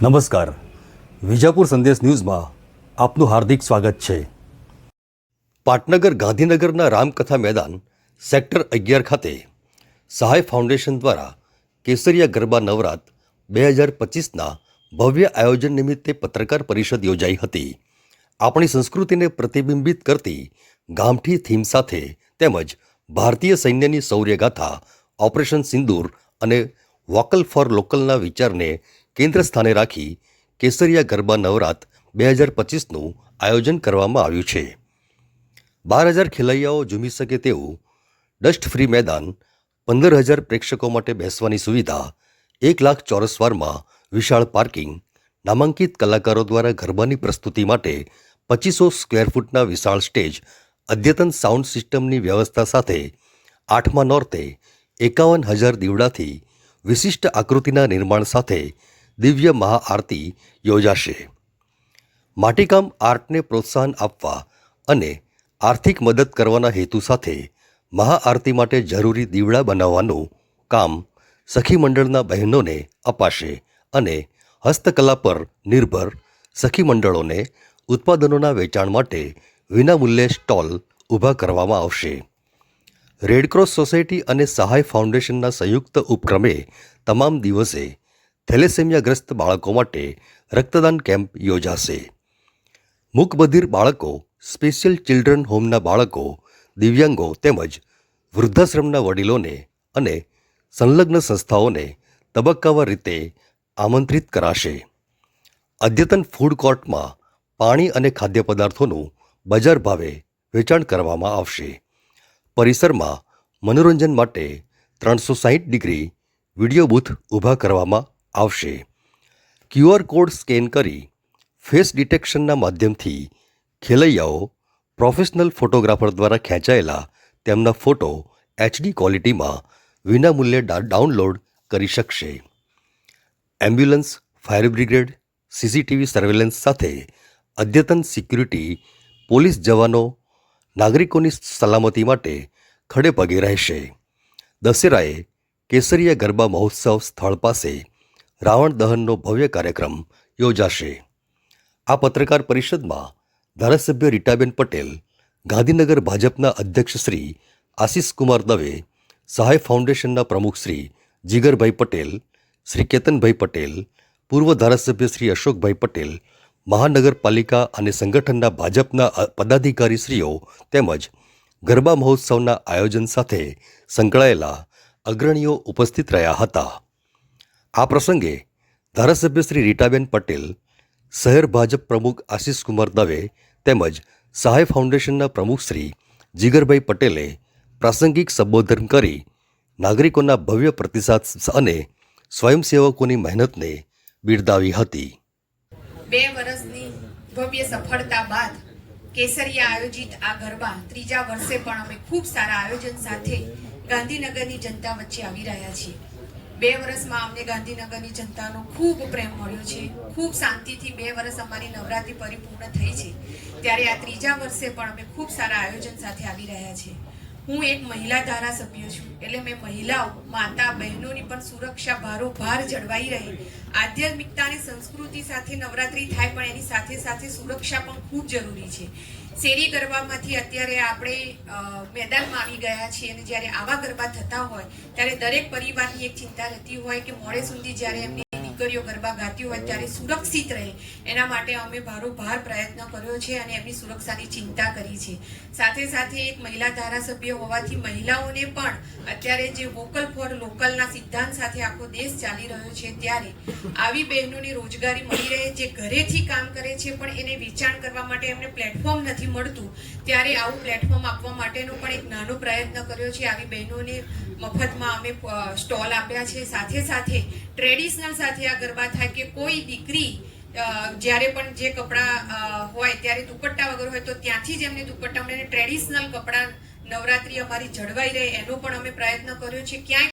નમસ્કાર. વિજાપુર સંદેશ ન્યૂઝમાં આપનું હાર્દિક સ્વાગત છે. પાટનગર ગાંધીનગરના રામકથા મેદાન સેક્ટર અગિયાર ખાતે સહાય ફાઉન્ડેશન દ્વારા કેસરિયા ગરબા નવરાત બે હજાર પચીસના ભવ્ય આયોજન નિમિત્તે પત્રકાર પરિષદ યોજાઈ હતી. આપણી સંસ્કૃતિને પ્રતિબિંબિત કરતી ગામઠી થીમ સાથે તેમજ ભારતીય સૈન્યની શૌર્યગાથા ઓપરેશન સિંદૂર અને વોકલ ફોર લોકલના વિચારને કેન્દ્ર સ્થાને રાખી કેસરિયા ગરબા નવરાત બે હજાર પચીસનું આયોજન કરવામાં આવ્યું છે. બાર હજાર ખેલૈયાઓ ઝૂમી શકે તેવું ડસ્ટ ફ્રી મેદાન પંદર હજાર પ્રેક્ષકો માટે બેસવાની સુવિધા, એક લાખ ચોરસ વારમાં વિશાળ પાર્કિંગ, નામાંકિત કલાકારો દ્વારા ગરબાની પ્રસ્તુતિ માટે પચીસો સ્ક્વેર ફૂટના વિશાળ સ્ટેજ, અદ્યતન સાઉન્ડ સિસ્ટમની વ્યવસ્થા સાથે આઠમા નોર્તે એકાવન હજાર દીવડાથી વિશિષ્ટ આકૃતિના નિર્માણ સાથે દિવ્ય મહાઆરતી યોજાશે. માટીકામ આર્ટને પ્રોત્સાહન આપવા અને આર્થિક મદદ કરવાના હેતુ સાથે મહાઆરતી માટે જરૂરી દીવડા બનાવવાનું કામ સખી મંડળના બહેનોને અપાશે અને હસ્તકલા પર નિર્ભર સખી મંડળોને ઉત્પાદનોના વેચાણ માટે વિનામૂલ્યે સ્ટોલ ઊભા કરવામાં આવશે. રેડક્રોસ સોસાયટી અને સહાય ફાઉન્ડેશનના સંયુક્ત ઉપક્રમે તમામ દિવસે થેલેસેમિયાગ્રસ્ત બાળકો માટે રક્તદાન કેમ્પ યોજાશે. મૂકબધિર બાળકો, સ્પેશિયલ ચિલ્ડ્રન હોમના બાળકો, દિવ્યાંગો તેમજ વૃદ્ધાશ્રમના વડીલોને અને સંલગ્ન સંસ્થાઓને તબક્કાવાર રીતે આમંત્રિત કરાશે. અદ્યતન ફૂડ કોર્ટમાં પાણી અને ખાદ્ય પદાર્થોનું બજાર ભાવે વેચાણ કરવામાં આવશે. પરિસરમાં મનોરંજન માટે ત્રણસો સાહીઠ ડિગ્રી વીડિયો બૂથ ઊભા કરવામાં આવશે. ક્યુઆર કોડ સ્કેન કરી ફેસ ડિટેક્શનના માધ્યમથી ખેલૈયાઓ પ્રોફેશનલ ફોટોગ્રાફર દ્વારા ખેંચાયેલા તેમના ફોટો એચડી ક્વોલિટીમાં વિનામૂલ્યે ડાઉનલોડ કરી શકશે. Ambulance, fire brigade, CCTV surveillance સાથે અદ્યતન સિક્યુરિટી, પોલીસ જવાનો, નાગરિકોની સલામતી માટે ખડે પગે રહેશે. દશેરાએ કેસરિયા ગરબા મહોત્સવ સ્થળ પાસે રાવણ દહનનો ભવ્ય કાર્યક્રમ યોજાશે. આ પત્રકાર પરિષદમાં ધારાસભ્ય રીટાબેન પટેલ, ગાંધીનગર ભાજપના અધ્યક્ષ શ્રી આશિષ કુમાર દવે, સહાય ફાઉન્ડેશનના પ્રમુખ શ્રી જીગરભાઈ પટેલ, શ્રી કેતનભાઈ પટેલ, પૂર્વ ધારાસભ્ય શ્રી અશોકભાઈ પટેલ, મહાનગરપાલિકા અને સંગઠનના ભાજપના પદાધિકારી પદાધિકારીશ્રીઓ તેમજ ગરબા મહોત્સવના આયોજન સાથે સંકળાયેલા અગ્રણીઓ ઉપસ્થિત રહ્યા હતા. આ પ્રસંગે ધારાસભ્ય શ્રી રીટાબેન પટેલ, શહેર ભાજપ પ્રમુખ આશિષ કુમાર દવે તેમજ સહાય ફાઉન્ડેશનના પ્રમુખ શ્રી જીગરભાઈ પટેલે પ્રાસંગિક સંબોધન કરી નાગરિકોના ભવ્ય પ્રતિસાદ અને સ્વયંસેવકોની મહેનતને બિરદાવી હતી. બે વર્ષની ભવ્ય સફળતા બાદ કેસરિયા આયોજિત આ ગરબા ત્રીજા વર્ષે પણ અમે ખૂબ સારા આયોજન સાથે ગાંધીનગરની જનતા વચ્ચે આવી રહ્યા છીએ. બે વર્ષમાં અમને ગાંધીનગરની જનતાનો ખૂબ પ્રેમ મળ્યો છે. ખૂબ શાંતિથી બે વર્ષ અમારી નવરાત્રિ પરિપૂર્ણ થઈ છે. ત્યારે આ ત્રીજા વર્ષે પણ અમે ખૂબ સારા આયોજન સાથે આવી રહ્યા છીએ હું એક મહિલા ધારાસભ્ય છું. એટલે મેં મહિલાઓ, માતા, બહેનોની પણ સુરક્ષા ભારોભાર જળવાઈ રહે. આધ્યાત્મિકતાની સંસ્કૃતિ સાથે નવરાત્રિ થાય પણ એની સાથે સાથે સુરક્ષા પણ ખૂબ જરૂરી છે. શેરી ગરબામાંથી અત્યારે આપણે મેદાનમાં આવી ગયા છીએ અને જ્યારે આવા ગરબા થતા હોય, ત્યારે દરેક પરિવારની એક ચિંતા રહેતી હોય કે મોડે સુધી જ્યારે એમની દીકરીઓ ગરબા ગાતી હોય ત્યારે સુરક્ષિત રહે. એના માટે અમે ભારોભાર પ્રયત્ન કર્યો છે અને એમની સુરક્ષાની ચિંતા કરી છે. સાથે સાથે એક મહિલા ધારાસભ્ય હોવાથી મહિલાઓને પણ અત્યારે જે વોકલ ફોર લોકલના સિદ્ધાંત સાથે આખો દેશ ચાલી રહ્યો છે ત્યારે આવી બહેનોને રોજગારી મળી રહે, જે ઘરેથી કામ કરે છે પણ એને વેચાણ કરવા માટે એમને પ્લેટફોર્મ નથી મળતું, ત્યારે આવું પ્લેટફોર્મ આપવા માટેનો પણ એક નાનો પ્રયત્ન કર્યો છે. આવી બહેનોને મફતમાં અમે સ્ટોલ આપ્યા છે. સાથે સાથે ટ્રેડિશનલ સાથે આ ગરબા થાય કે કોઈ દીકરી જ્યારે પણ જે કપડાં હોય ત્યારે દુપટ્ટા વગર હોય તો ત્યાંથી જ એમને દુપટ્ટા મળે. ટ્રેડિશનલ કપડાં નવરાત્રી અમારી જળવાઈ રહે એનો પણ અમે પ્રયત્ન કર્યો છે. ક્યાંય